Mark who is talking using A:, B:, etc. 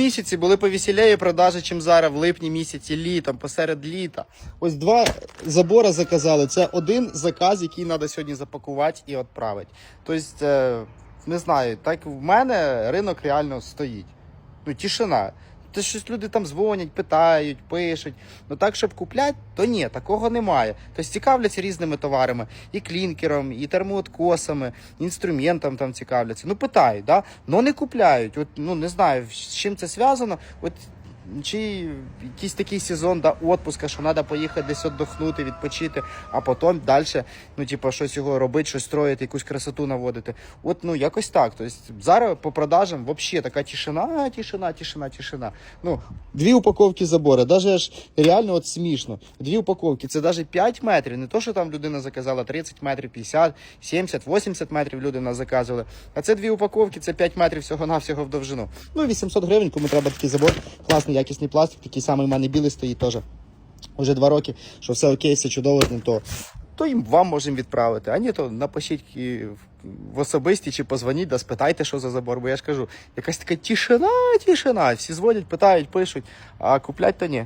A: Місяці були повеселіє продажі, чим зараз в липні місяці, літом, посеред літа. Ось два забори заказали. Це один заказ, який треба сьогодні запакувати і відправити. Тобто, е, не знаю, так в мене ринок реально стоїть. Ну, тишина. Те щось люди там дзвонять, питають, пишуть. Ну так, щоб купляти, то ні, такого немає. Тобто цікавляться різними товарами, і клінкером, і термооткосами, інструментом там цікавляться. Ну питають, да? але не купляють. От, ну не знаю, з чим це зв'язано. От чи якийсь такий сезон да, отпуска, що треба поїхати десь віддохнути, відпочити, а потім далі, ну, типу, щось його робити, щось строїти, якусь красоту наводити. От ну якось так. Тобто зараз по продажам взагалі така тишина, тишина, тишина, тишина. Ну, дві упаковки забори, навіть аж реально от смішно. Дві упаковки, це навіть 5 метрів. Не то, що там людина заказала 30 метрів, 50, 70, 80 метрів люди нас заказували. А це дві упаковки, це 5 метрів всього-навсього в довжину. Ну, 800 гривень, кому треба такий забор. Класний, якісний пластик, такий самий в мене білий стоїть теж. Уже два роки, що все окей, все чудово з ним, то, то їм вам можемо відправити. А ні, то напишіть в- особисті чи позвоніть, да спитайте, що за забор. Бо я ж кажу, якась така тишина, тишина. Всі дзвонять, питають, пишуть, а куплять то ні.